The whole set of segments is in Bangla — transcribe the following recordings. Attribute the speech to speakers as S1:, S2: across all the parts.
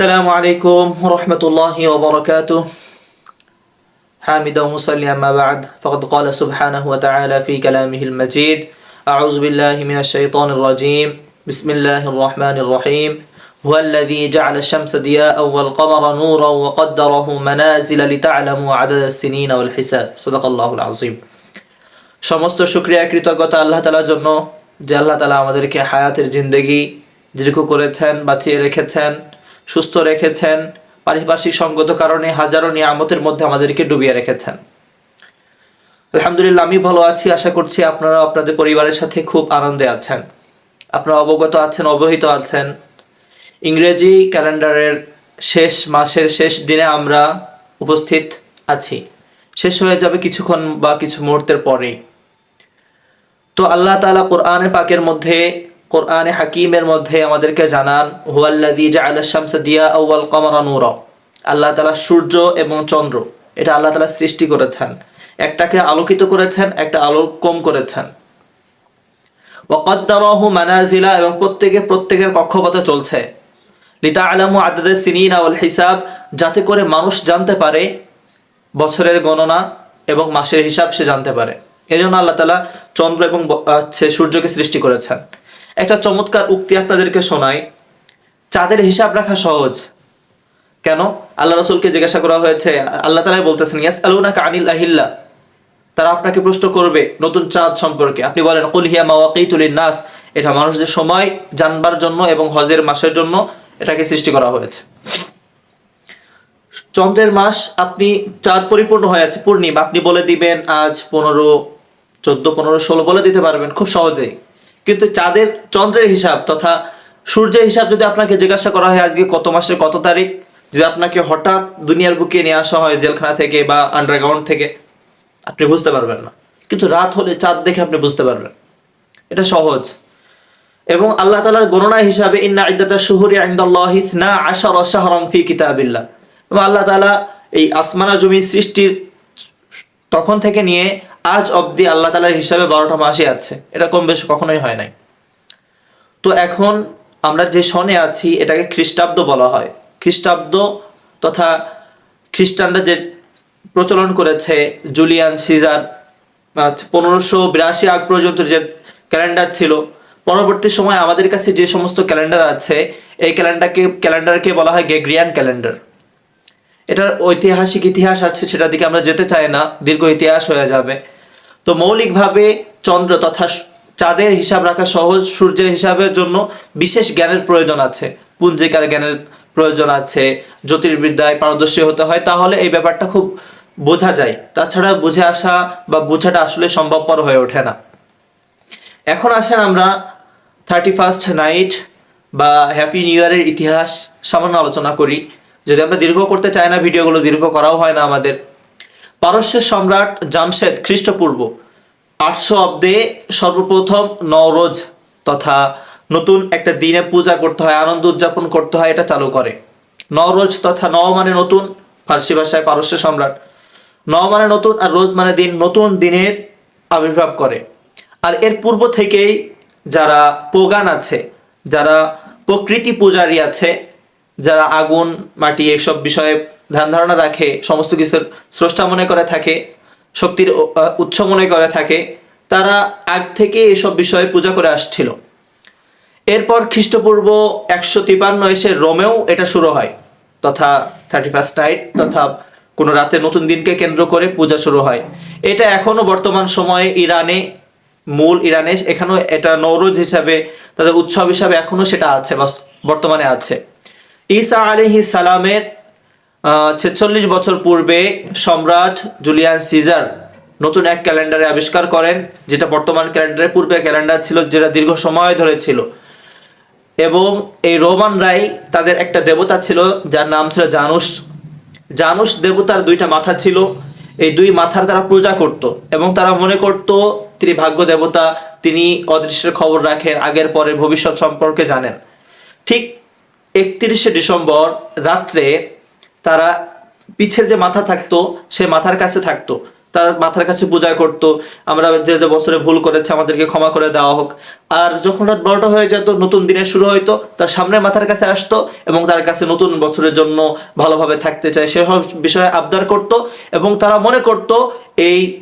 S1: السلام عليكم ورحمة الله وبركاته حامدا ومصليا ما بعد فقد قال سبحانه وتعالى في كلامه المجيد أعوذ بالله من الشيطان الرجيم بسم الله الرحمن الرحيم هو الذي جعل الشمس ضياء والقمر نورا وقدره منازل لتعلموا عدد السنين والحساب صدق الله العظيم সমস্ত শুক্রিয়া কৃতজ্ঞতা আল্লাহ তালার জন্য যে আল্লাহ তালা আমাদেরকে হায়াতের জিন্দগি দীর্ঘ করেছেন বাঁচিয়ে রেখেছেন সুস্থ রেখেছেন। পারিপার্শ্বিক সঙ্গত কারণে হাজারো নিয়ামতের মধ্যে আমাদেরকে ডুবিয়ে রেখেছেন। আলহামদুলিল্লাহ, আমি ভালো আছি। আশা করছি আপনারা আপনাদের পরিবারের সাথে খুব আনন্দে আছেন। আপনারা অবগত আছেন, অবহিত আছেন। ইংরেজি ক্যালেন্ডারের শেষ মাসের শেষ দিনে আমরা উপস্থিত আছি। শেষ হয়ে যাবে কিছুক্ষণ বা কিছু মুহূর্তের পরেই। তো আল্লাহ তাআলা কোরআনে পাকের মধ্যে কোরআনে হাকিমের মধ্যে আমাদেরকে জানান, হুয়াল্লাযী জাআলা শামসা দিয়া আউয়াল কমারা নূরা। আল্লাহ তাআলা সূর্য এবং চন্দ্র, এটা আল্লাহ তাআলা সৃষ্টি করেছেন। একটাকে আলোকিত করেছেন, একটা আলো কম করেছেন। ওয়াকাদ্দারাহু মানাজিলা এবং প্রত্যেকে প্রত্যেকের কক্ষপথে চলছে। লিতা আলামু আদাদের সিনিনা ওয়াল হিসাব যাতে করে মানুষ জানতে পারে বছরের গণনা এবং মাসের হিসাব সে জানতে পারে। এই জন্য আল্লাহ তালা চন্দ্র এবং হচ্ছে সূর্যকে সৃষ্টি করেছেন। একটা চমৎকার উক্তি আপনাদেরকে শোনাই। চাঁদের হিসাব রাখা সহজ। কেন? আল্লাহ রসুলকে জিজ্ঞাসা করা হয়েছে, আল্লাহ তালাই বলতেছেন ইয়াস আলুনা কানিল আহিল্লা। তারা আপনাকে প্রশ্ন করবে, নতুন চাঁদ সম্পর্কে। আপনি বলেন কুলহিয়া মাওয়াকিতুলিন নাস এটা মানুষদের সময় জানবার জন্য এবং হজের মাসের জন্য এটাকে সৃষ্টি করা হয়েছে। চন্দ্রের মাস আপনি চাঁদ পরিপূর্ণ হয়ে আছে, পূর্ণিমা। আপনি বলে দিবেন, আজ পনেরো, চোদ্দ, পনেরো, ষোলো বলে দিতে পারবেন। খুব সহজেই। কিন্তু চাঁদের চন্দ্রের হিসাব তথা সূর্যের হিসাব যদি আপনাকে জিজ্ঞাসা করা হয় আজকে কত মাসের কত তারিখ, যদি আপনাকে হঠাৎ দুনিয়ার বুকে নিয়ে আসা হয় জেলখানা থেকে বা আন্ডারগ্রাউন্ড থেকে, আপনি বুঝতে পারবেন না। কিন্তু রাত হলে চাঁদ দেখে আপনি বুঝতে পারবেন। এটা সহজ। এবং আল্লাহ তালার গণনা হিসাবে, ইন্না ইদ্দাতা শুহুরি ইনদাল্লাহি ইসনা আশারা শাহরান ফি কিতাবিল্লাহ। এবং আল্লাহ তাআলা এই আসমানা জমি সৃষ্টির তখন থেকে নিয়ে আজ অবধি আল্লাহ তালার হিসাবে বারোটা মাসই আছে। এটা কম বেশি কখনোই হয় নাই। তো এখন আমরা যে সনে আছি, এটাকে খ্রিস্টাব্দ বলা হয়। খ্রিস্টাব্দ তথা খ্রিস্টানরা যে প্রচলন করেছে, জুলিয়ান, সিজার পনেরোশো বিরাশি আগ পর্যন্ত যে ক্যালেন্ডার ছিল, পরবর্তী সময় আমাদের কাছে যে সমস্ত ক্যালেন্ডার আছে, এই ক্যালেন্ডারকে ক্যালেন্ডারকে বলা হয় গেগ্রিয়ান ক্যালেন্ডার। এটার ঐতিহাসিক ইতিহাস আছে সেটার দিকে আমরা যেতে চাই না, দীর্ঘ ইতিহাস হয়ে যাবে। তো মৌলিকভাবে চন্দ্র তথা চাঁদের হিসাব রাখা সহজ, সূর্যের হিসাবের জন্য বিশেষ জ্ঞানের প্রয়োজন আছে। পুঞ্জিকার জ্ঞানের প্রয়োজন আছে, জ্যোতির্বিদ্যায় পারদর্শী হতে হয়, তাহলে এই ব্যাপারটা খুব বোঝা যায়। তাছাড়া বুঝে আসা বা বোঝাটা আসলে সম্ভবপর হয়ে ওঠে না। এখন আসেন আমরা থার্টি ফার্স্ট নাইট বা হ্যাপি নিউ ইয়ারের ইতিহাস সামান্য আলোচনা করি। যদি আমরা দীর্ঘ করতে চাই না, ভিডিওগুলো দীর্ঘ করাও হয় না আমাদের। পারস্যের সম্রাট জামশেদ খ্রিস্টপূর্ব আটশো অব্দে সর্বপ্রথম নওরোজ তথা নতুন একটা দিনে পূজা করতে হয়, আনন্দ উদযাপন করতে হয়, এটা চালু করে। নওরোজ তথা নও মানে নতুন, ফার্সি ভাষায় পারস্য সম্রাট। নও মানে নতুন আর রোজ মানে দিন নতুন দিনের আবির্ভাব করে। আর এর পূর্ব থেকেই যারা পোগান আছে, যারা প্রকৃতি পূজারী আছে যারা আগুন, মাটি এইসব বিষয়ে ধ্যান ধারণা রাখে, সমস্ত কিছুর স্রষ্টা মনে করে থাকে, শক্তির উৎস মনে করে থাকে, তারা আগ থেকে এসব বিষয়ে পূজা করে আসছিল। এরপর খ্রিস্টপূর্ব একশো তিপান্ন এসে রোমেও এটা শুরু হয়, তথা থার্টি ফার্স্ট নাইট, তথা কোনো রাতে নতুন দিনকে কেন্দ্র করে পূজা শুরু হয়। এটা এখনও বর্তমান সময়ে ইরানে, মূল ইরানে, এখানেও এটা নৌরোজ হিসাবে, তাদের উৎসব হিসাবে এখনও সেটা আছে বর্তমানে আছে। ঈসা আলিহি সালামের ছেচল্লিশ বছর পূর্বে সম্রাট জুলিয়ান সিজার নতুন এক ক্যালেন্ডারে আবিষ্কার করেন, যেটা বর্তমান ক্যালেন্ডারের পূর্বে ক্যালেন্ডার ছিল, যেটা দীর্ঘ সময় ধরে ছিল। এবং এই রোমান রোমানরাই তাদের একটা দেবতা ছিল, যার নাম ছিল জানুস জানুস দেবতার দুইটা মাথা ছিল। এই দুই মাথার তারা পূজা করত এবং তারা মনে করত, তিনি ভাগ্য দেবতা, তিনি অদৃশ্যের খবর রাখেন, আগের পরের ভবিষ্যৎ সম্পর্কে জানেন। ঠিক একত্রিশে ডিসেম্বর রাত্রে তারা পিছের যে মাথা থাকতো, সে মাথার কাছে থাকতো। তার মাথার কাছে পূজা করতো। আমরা যে যে বছরে ভুল করেছে আমাদেরকে ক্ষমা করে দেওয়া হোক। আর যখন রাত বারোটা হয়ে যেত, নতুন দিনে শুরু হইতো, তার সামনে মাথার কাছে আসতো এবং তার কাছে নতুন বছরের জন্য ভালোভাবে থাকতে চায়। সেসব বিষয়ে আবদার করত এবং তারা মনে করত, এই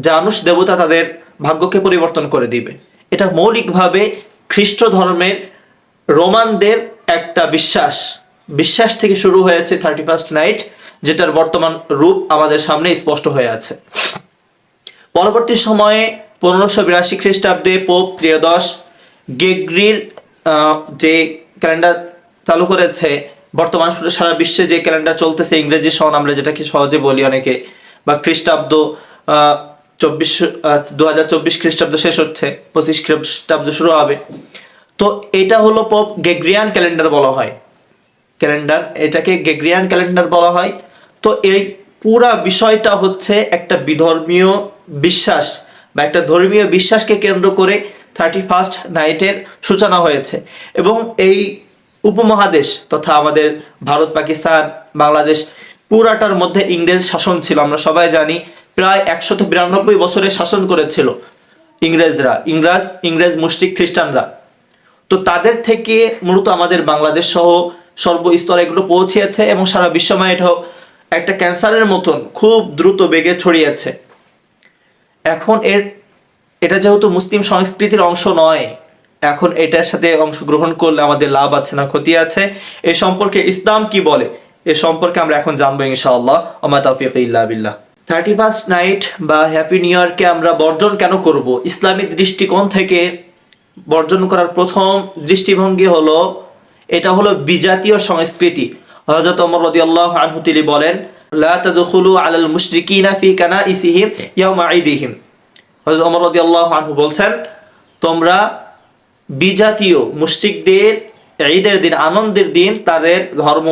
S1: জানুষ দেবতা তাদের ভাগ্যকে পরিবর্তন করে দিবে। এটা মৌলিকভাবে খ্রিস্ট ধর্মের রোমানদের একটা বিশ্বাস। বিশ্বাস থেকে শুরু হয়েছে থার্টি ফার্স্ট নাইট, যেটার বর্তমান রূপ আমাদের সামনে স্পষ্ট হয়ে আছে। পরবর্তী সময়ে পনেরোশো বিরাশি খ্রিস্টাব্দে পোপ ত্রিয়দশ গেগ্রির যে ক্যালেন্ডার চালু করেছে, বর্তমান সারা বিশ্বে যে ক্যালেন্ডার চলতেছে, ইংরেজি সন আমরা যেটাকে সহজে বলি অনেকে, বা খ্রিস্টাব্দ চব্বিশ দু হাজার চব্বিশ খ্রিস্টাব্দ শেষ হচ্ছে, পঁচিশ খ্রিস্টাব্দ শুরু হবে। তো এটা হলো পোপ গেগ্রিয়ান ক্যালেন্ডার বলা হয়। ক্যালেন্ডার, এটাকে গেগ্রিয়ান ক্যালেন্ডার বলা হয়। তো এই পুরা বিষয়টা হচ্ছে একটা বিধর্মীয় বিশ্বাস বা একটা ধর্মীয় বিশ্বাসকে কেন্দ্র করে থার্টি ফার্স্ট নাইটের সূচনা হয়েছে এবং এই উপমহাদেশ তথা আমাদের ভারত, পাকিস্তান, বাংলাদেশ পুরাটার মধ্যে ইংরেজ শাসন ছিল। আমরা সবাই জানি প্রায় একশত বিরানব্বই বছরের শাসন করেছিল ইংরেজরা, ইংরাজ, ইংরেজ মুসলিক খ্রিস্টানরা। তো তাদের থেকে মূলত আমাদের বাংলাদেশ সহ সর্বস্তরে এগুলো পৌঁছিয়েছে এবং সারা বিশ্বময় এটাও একটা ক্যান্সারের মতন খুব দ্রুত বেগে ছড়িয়েছে। এখন এর, এটা যেহেতু মুসলিম সংস্কৃতির অংশ নয়, এখন এটার সাথে অংশগ্রহণ করলে আমাদের লাভ আছে না ক্ষতি আছে। এ সম্পর্কে ইসলাম কি বলে? এ সম্পর্কে আমরা এখন জানব ইনশাআল্লাহ। আমা তৌফিক ইল্লা বিল্লাহ। থার্টি ফার্স্ট নাইট বা হ্যাপি নিউ ইয়ারকে আমরা বর্জন কেন করব? ইসলামিক দৃষ্টিকোণ থেকে বর্জন করার প্রথম দৃষ্টিভঙ্গি হলো, এটা হলো বিজাতীয় সংস্কৃতি। হযরত ওমর রাদিয়াল্লাহু আনহু তিনি বলেন, লা তাদখুলু আলাল মুশরিকিনা ফি কানাইসিহিম ইয়াওমা ঈদিহিম। হযরত ওমর রাদিয়াল্লাহু আনহু বলছেন, তোমরা বিজাতীয় মুশরিকদের ঈদের দিন, আনন্দের দিন তাদের ধর্ম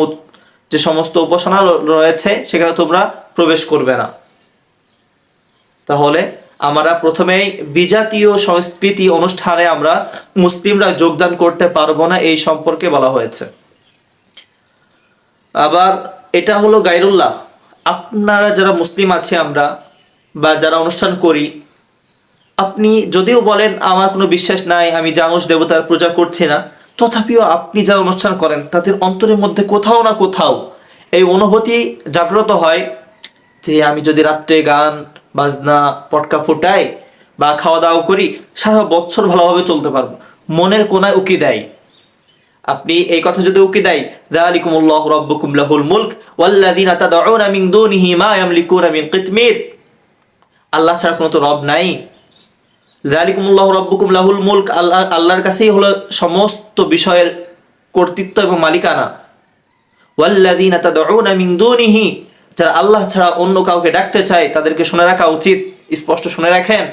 S1: যে সমস্ত উপাসনা রয়েছে, সেখানে তোমরা প্রবেশ করবে না। তাহলে আমরা প্রথমেই বিজাতীয় সংস্কৃতি অনুষ্ঠানে আমরা মুসলিমরা যোগদান করতে পারব না এই সম্পর্কে বলা হয়েছে। আবার এটা হলো গাইরুল্লাহ আপনারা যারা মুসলিম আছে আমরা বা যারা অনুষ্ঠান করি, আপনি যদিও বলেন, আমার কোনো বিশ্বাস নাই, আমি জানুষ দেবতার পূজা করছি না। তথাপিও আপনি যারা অনুষ্ঠান করেন, তাদের অন্তরের মধ্যে কোথাও না কোথাও এই অনুভূতি জাগ্রত হয় যে, আমি যদি রাত্রে গান বাজনা, পটকা ফুটাই বা খাওয়া দাওয়া করি, সারা বছর ভালোভাবে চলতে পারব। মনের কোনায় উকি দেয়। আপনি এই কথা যদি উকি দেয়, যালিকুমুল্লাহু রাব্বুকুম লাহুল মুলক ওয়াল্লাযিনা তাদউনা মিন দুনিহি মা ইয়ামলিকুনা মিন কিতমির। আল্লাহ ছাড়া কোনো তো রব নাই। জালিকুমুল্লাহ রব্বুকুম লাহুল মুলক আল্লাহ আল্লাহর কাছেই হলো সমস্ত বিষয়ের কর্তৃত্ব এবং মালিকানা। ওয়াল্লাযীনা তাদউনা মিন দুনিহি যারা আল্লাহ ছাড়া অন্য কাউকে ডাকতে চায় তাদেরকে শুনে রাখা উচিত স্পষ্ট শুনে রাখেন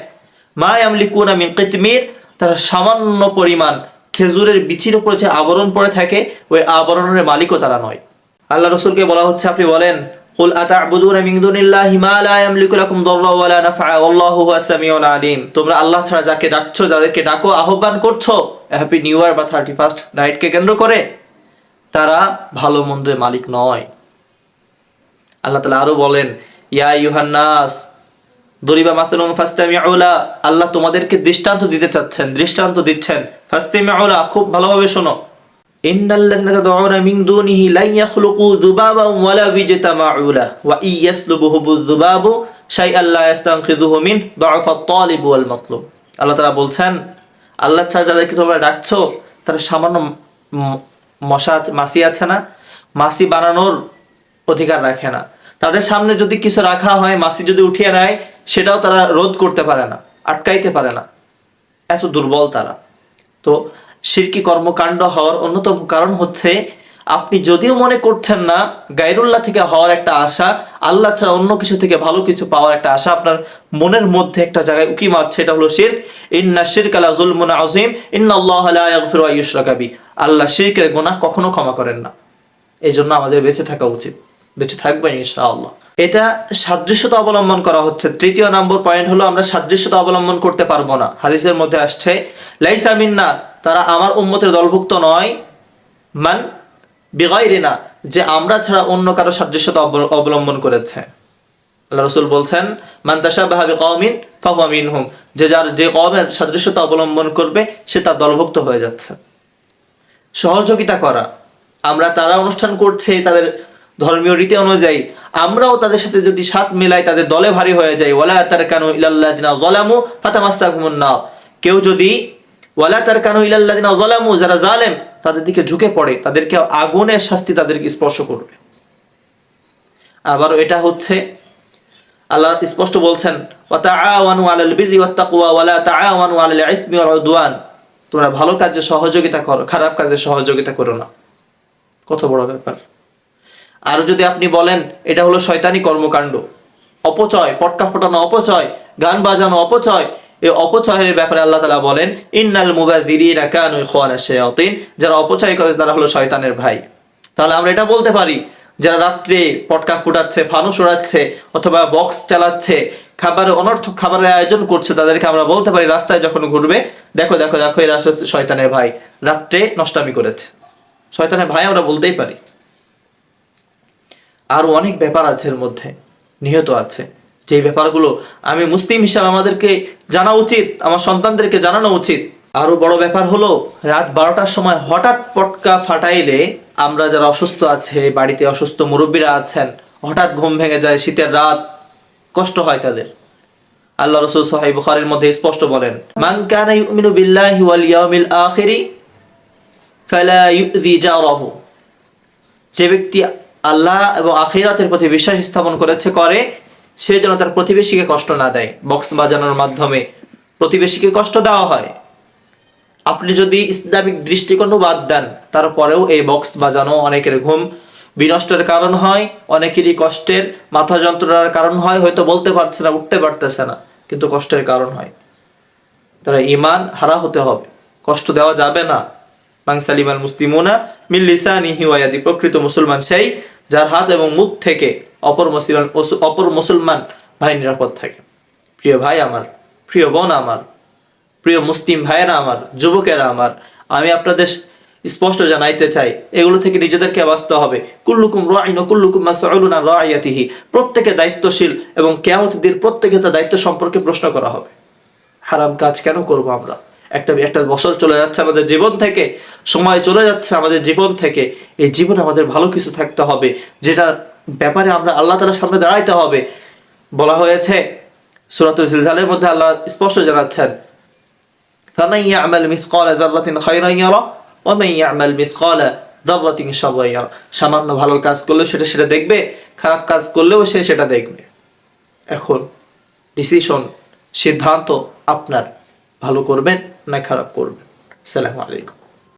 S1: মা ইয়ামলিকুনা মিন কিতমির তারা সামান্য পরিমাণ খেজুরের বিচির উপর যে আবরণ পড়ে থাকে ওই আবরণের মালিকও তারা নয় আল্লাহ রসুলকে বলা হচ্ছে আপনি বলেন قل أتعبدون من دون الله ما لا يملك لكم ضرا ولا نفعا والله هو السميع العليم তোমরা আল্লাহ ছাড়া যাকে ডাকছো যাদেরকে ডাকো আহ্বান করছো হ্যাপি নিউ ইয়ার বা থার্টি ফার্স্ট নাইটকে কেন্দ্র করে তারা ভালো মন্দের মালিক নয় আল্লাহ তালা আরও বলেন, ইয়া ইউহান্নাস দরিবা মাসলুম ফাস্তামিউলা। আল্লাহ তোমাদেরকে দৃষ্টান্ত দিতে চাচ্ছেন, দৃষ্টান্ত দিচ্ছেন। ফাস্তামিউলা, খুব ভালোভাবে শোনো। আল্লাহ তাআলা বলছেন, আল্লাহ ছাড়া যাদেরকে তোমরা ডাকছো, তারা সামান্য মশা মাছি আছে না? মাছি বানানোর অধিকার রাখে না। তাদের সামনে যদি কিছু রাখা হয়, মাসি যদি উঠিয়ে নেয়, সেটাও তারা রোধ করতে পারে না, আটকাইতে পারে না। এত দুর্বল তারা। তো শিরকি কর্মকাণ্ড হওয়ার অন্যতম কারণ হচ্ছে, আপনি যদিও মনে করছেন না গাইরুল্লাহ থেকে হওয়ার একটা আশা, আল্লাহ ছাড়া অন্য কিছু থেকে ভালো কিছু পাওয়ার একটা আশা আপনার মনের মধ্যে একটা জায়গায় উকি মারছে, এটা হলো শিরক। ইন্না শিরক আলা জুলমুন আজিম ইন্না আল্লাহ আল্লাহ শিরকের গুনাহ কখনো ক্ষমা করেন না। এই জন্য আমাদের বেঁচে থাকা উচিত। বেঁচে থাকবে ইনশাআল্লাহ। এটা সাদৃশ্যতা অবলম্বন করা হচ্ছে। তৃতীয় নম্বর পয়েন্ট হলো আমরা সাদৃশ্যতা অবলম্বন করতে পারব না। হাদিসের মধ্যে আসছে, লাইসা মিন্না, তারা আমার উম্মতের দলভুক্ত নয়। মান বিগাইরিনা, যে আমরা ছাড়া অন্য কারও সাদৃশ্যতা অব- অবলম্বন করেছে। আল্লাহ রসুল বলছেন মান্তাসা বাহাবি কওমিন ফাহুয়া হুম যে যার যে কওমের সাদৃশ্যতা অবলম্বন করবে, সে তার দলভুক্ত হয়ে যাচ্ছে। সহযোগিতা করা। আমরা তারা অনুষ্ঠান করছে, তাদের ধর্মীয় রীতি অনুযায়ী, আমরাও তাদের সাথে যদি সাথ মেলাই তাদের দলে ভারী হয়ে যাই, ওয়ালা তার কানু ইলাল্লাদিনা জলামু ফাতামাস্তাকুমুন নাও কেউ যদি ওয়ালা তার কানু ইলাল্লাদিনা জলামু যারা জালেম, তাদের দিকে ঝুঁকে পড়ে, তাদেরকে আগুনের শাস্তি তাদেরকে স্পর্শ করবে। আবারও এটা হচ্ছে, আল্লাহ স্পষ্ট বলছেন ওয়ালা তোমরা ভালো কাজে সহযোগিতা করো, খারাপ কাজে সহযোগিতা করো না। কত বড় ব্যাপার। আর যদি আপনি বলেন, এটা হলো শয়তানি কর্মকাণ্ড। অপচয়, পটকা ফোটানো অপচয়, গান বাজানো অপচয় এই অপচয়ের ব্যাপারে আল্লাহ তালা বলেন, ইন্নাল মুবাযিরিনা কানু ইখওয়ানা শায়াতিন। যারা অপচয় করে, তারা হলো শয়তানের ভাই। তাহলে আমরা এটা বলতে পারি, যারা রাত্রে পটকা ফুটাচ্ছে, ফানুস ওড়াচ্ছে, অথবা বক্স চালাচ্ছে, খাবার, অনর্থক খাবারের আয়োজন করছে, তাদেরকে আমরা বলতে পারি, রাস্তায় যখন ঘুরবে, দেখো দেখো দেখো, এরা শয়তানের ভাই। রাত্রে নষ্টামি করেছে। শয়তানের ভাই আমরা বলতেই পারি। আরও অনেক ব্যাপার আছে এর মধ্যে, নিহত আছে। যে ব্যাপারগুলো আমি মুসলিম হিসাবে আমাদেরকে জানা উচিত, আমার সন্তানদেরকে জানানো উচিত। আরও বড় ব্যাপার হলো, রাত বারোটার সময় হঠাৎ পটকা ফাটাইলে আমরা যারা অসুস্থ আছে, বাড়িতে অসুস্থ মুরব্বীরা আছেন, হঠাৎ ঘুম ভেঙে যায়, শীতের রাত, কষ্ট হয় তাদের। আল্লাহ রসুল সাহেব বুখারীর মধ্যে স্পষ্ট বলেন, মান কানা ইউমিনু বিল্লাহি ওয়াল ইয়াউমিল আখিরি, ফালা ইউযি যে ব্যক্তি আল্লাহ এবং আখিরাতের প্রতি বিশ্বাস স্থাপন করেছে, করে সে যেন তার প্রতিবেশীকে কষ্ট না দেয়। বক্স বাজানোর মাধ্যমে প্রতিবেশীকে কষ্ট দেওয়া হয়। আপনি যদি ইসলামিক দৃষ্টিকোণ বাদ দেন, তারপরেও এই বক্স বাজানো অনেকের ঘুম বিনষ্টের কারণ হয়, অনেকেরই কষ্টের মাথা যন্ত্রণার কারণ হয়, হয়তো বলতে পারছে না, উঠতে পারতেছে না, কিন্তু কষ্টের কারণ হয়। তারা ইমান হারা হতে হবে, কষ্ট দেওয়া যাবে না। মুসলিমুনা মিল লিসানিহি ওয়ায়াদি প্রকৃত মুসলমান সেই যার হাত এবং মুখ থেকে অপর মুসলমান অপর মুসলমান ভাই নিরাপদ থাকে। প্রিয় ভাই আমার, প্রিয় বোন আমার, প্রিয় মুসলিম ভাইয়েরা আমার, যুবকেরা আমার, আমি আপনাদের স্পষ্ট জানাইতে চাই, এগুলো থেকে নিজেদেরকে বাঁচতে হবে। কুল্লুকুম রাইন ও কুল্লুকুম মাসউলুন আন রাইয়াতিহি। প্রত্যেকে দায়িত্বশীল এবং কিয়ামতের দিন প্রত্যেকে তার দায়িত্ব সম্পর্কে প্রশ্ন করা হবে। হারাম কাজ কেন করব আমরা? একটা একটা বছর চলে যাচ্ছে আমাদের জীবন থেকে সময় চলে যাচ্ছে আমাদের জীবন থেকে এই জীবনে আমাদের ভালো কিছু থাকতে হবে যেটা ব্যাপারে আমরা আল্লাহ তালার সামনে দাঁড়াইতে হবে বলা হয়েছে সুরাতুল জিলজালের মধ্যে আল্লাহ স্পষ্ট জানাচ্ছেন فمن يعمل مثقال ذرة خيرا يرى ومن يعمل مثقال ذرة شرا يرى সামান্য ভালো কাজ করলেও সেটা সেটা দেখবে খারাপ কাজ করলেও সে সেটা দেখবে এখন ডিসিশন সিদ্ধান্ত আপনার ভালো করবেন না খারাপ করবেন। সালামু আলাইকুম।